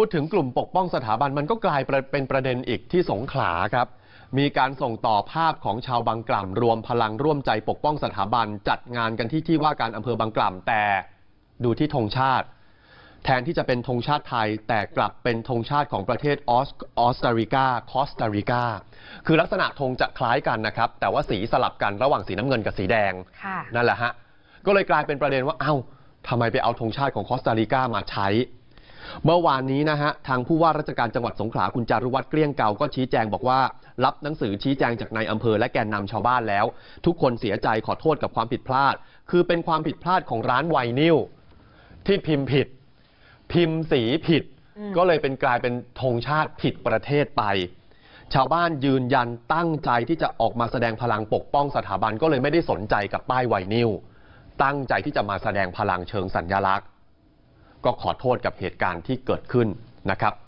พูดถึงกลุ่มปกป้องสถาบันมันก็กลายเป็นประเด็นอีกที่สงขลาครับ มีการส่งต่อภาพของชาวบางกล่ำรวมพลังร่วมใจปกป้องสถาบันจัดงานกันที่ที่ว่าการอำเภอบางกล่ำแต่ดูที่ธงชาติ แทนที่จะเป็นธงชาติไทย แต่กลับเป็นธงชาติของประเทศออสออสตาริกาคอสตาริกาคือลักษณะธงจะคล้ายกันนะครับ แต่ว่าสีสลับกันระหว่างสีน้ำเงินกับสีแดงค่ะนั่นแหละฮะก็เลยกลายเป็นประเด็นว่าเอ้าทำไมไปเอาธงชาติของคอสตาริกามาใช้ เมื่อวานนี้นะฮะทางผู้ว่าราชการจังหวัดสงขลาคุณจารุวัฒน์เกลี้ยงเก่าก็ชี้แจงบอกว่า รับหนังสือชี้แจงจากนายอำเภอและแกนนำชาวบ้านแล้ว ทุกคนเสียใจขอโทษกับความผิดพลาด คือเป็นความผิดพลาดของร้านไวนิลที่พิมพ์ผิด พิมพ์สีผิดอืมก็เลยเป็นกลายเป็นธงชาติผิดประเทศไป ชาวบ้านยืนยันตั้งใจที่จะออกมาแสดงพลังปกป้องสถาบันก็เลยไม่ได้สนใจกับป้ายไวนิลตั้งใจที่จะมาแสดงพลังเชิงสัญญลักษณ์ ก็ขอโทษกับเหตุการณ์ที่เกิดขึ้นนะครับ